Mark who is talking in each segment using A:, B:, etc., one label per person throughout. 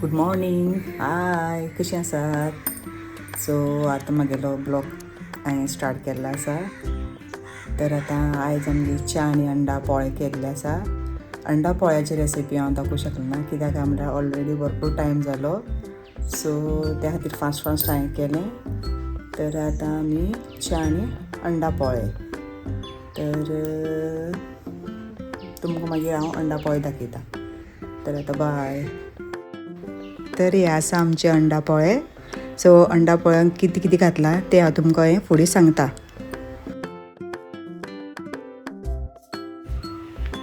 A: Good morning hi कशी आसात so आतां म्हगेलो ब्लॉग हांवें स्टार्ट केल्लो आसा तर आतां आयज आमगे च्या आनी अंडा पोळे केल्ले आसा अंडा पोळ्याची रेसिपी हांव दाखोवंक शकना कित्याक काय म्हणल्यार ऑलरेडी भरपूर टायम जालो सो त्या खातीर फास्ट फास्ट हांवें केलें. तर आतां आमी च्या आनी अंडा पोळे तर तुमकां मागीर हांव अंडा पोळे दाखयतां तर आतां बाय तर हे आसा आमचे अंडा पोळे सो अंडा पोळ्यांक कितें कितें घातलां तें हांव तुमकां हें फुडें सांगता.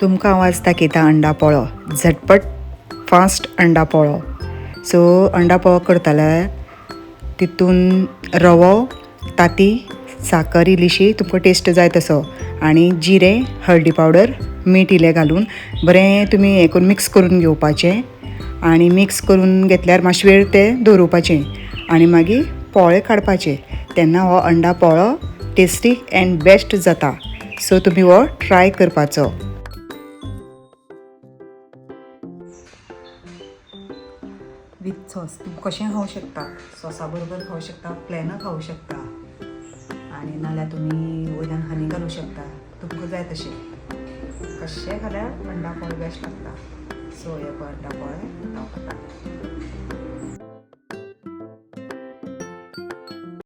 A: तुमकां हांव आज दाखयता अंडा पोळो झटपट फास्ट अंडा पोळो सो अंडा पोळो करतल्यार तितून रवो ताती साकर इल्लीशी तुमकां टेस्ट जाय तसो. आनी जिरें हळदी पावडर मीठ इल्लें घालून. बरें तुमी हें करून मिक्स करून घेवपाचें. आनी मिक्स करून घेतल्यार मातशें वेळ तें दवरुपाचें आनी मागीर पोळे काडपाचे तेन्ना हो अंडा पोळो टेस्टी एंड बेस्ट जाता. सो तुमी हो ट्राय करपाचो. वीथ सॉस तूं कशें खावं शकता? सॉसा बरोबर खावं शकता प्लेनां खावं शकता. आनी नाल्यार तुमी वयल्यान हनी घालूं शकता. तुमकां जाय तशें कशें खाल्यार अंडा पोळ बेस्ट लागता? सो हे पळय अंडा पोळे हांव खाता